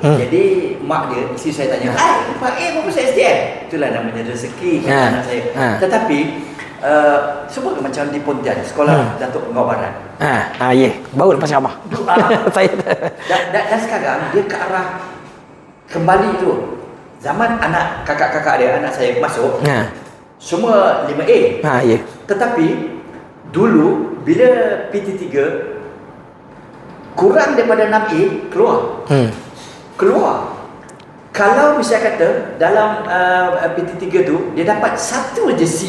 Hmm. Jadi mak dia, isteri saya tanya, "Hai, Pak A pasal STM?" Itulah namanya rezeki Ha. anak saya. Ha. Tetapi uh, sebut macam di Pontian, sekolah Hmm. Datuk Penggau Barat. Ha, ha ye. Baru lepas. Ah. Saya Dan, dan, dan sekarang dia ke arah kembali tu. Zaman anak kakak-kakak dia, anak saya masuk, Ha. semua 5A. Ha, ye. Tetapi dulu bila PT3 kurang daripada 6A keluar. Hmm. Keluar. Kalau misalnya kata dalam uh, PT3 tu dia dapat satu je C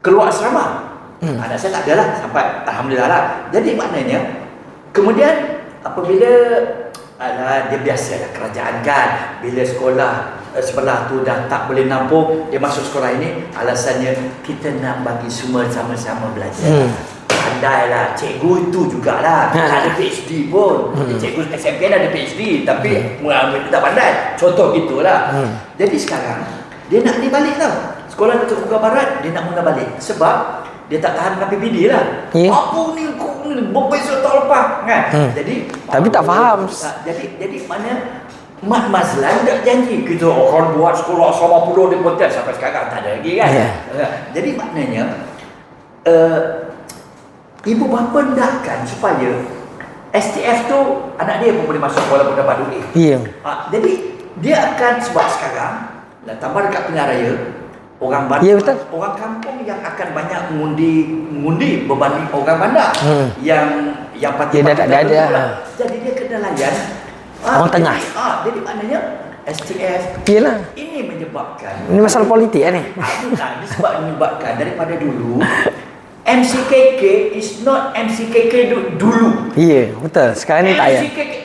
keluar asrama. Hmm. Anak saya tak ada lah sampai alhamdulillah lah. Jadi maknanya kemudian apabila Alah, dia biasalah kerajaan kan Bila sekolah eh, sebelah tu dah tak boleh nampung Dia masuk sekolah ini Alasannya kita nak bagi semua sama-sama belajar Hmm. Pandai lah Cikgu itu jugalah Tak ada PhD pun Hmm. Cikgu SMP dah ada PhD Tapi mengambil dia tak pandai Contoh gitulah Hmm. Jadi sekarang Dia nak ni balik tau Sekolah Datuk Muka Barat Dia nak mula balik Sebab dia tak tahan dengan PPD lah Ya. Apa ni kau ni Berbeza tahun lepas kan Hmm. Jadi Tapi tak faham. Tak, Jadi jadi mana Mat Mazlan tak janji kita akan buat sekolah sama pulau di Pontian sampai sekarang tak ada lagi kan. Ya. Ya. Jadi maknanya uh, ibu bapa hendakkan supaya STF tu anak dia pun boleh masuk walaupun dapat duit. Ye. Ha, jadi dia akan sebab sekarang dah tambah dekat pilihan raya orang bandar, Ya, betul. orang kampung yang akan banyak mengundi mengundi berbanding orang bandar Hmm. yang yang parti Dia dah tertentu ada. lah. Jadi dia kena layan Orang jadi, tengah. Ah, jadi maknanya STF Yelah. ini menyebabkan Ini masalah politik kan ni. Bukan, ini sebab menyebabkan daripada dulu MCKK is not MCKK du- dulu. Ya, betul. Sekarang ni tak payah. MCKK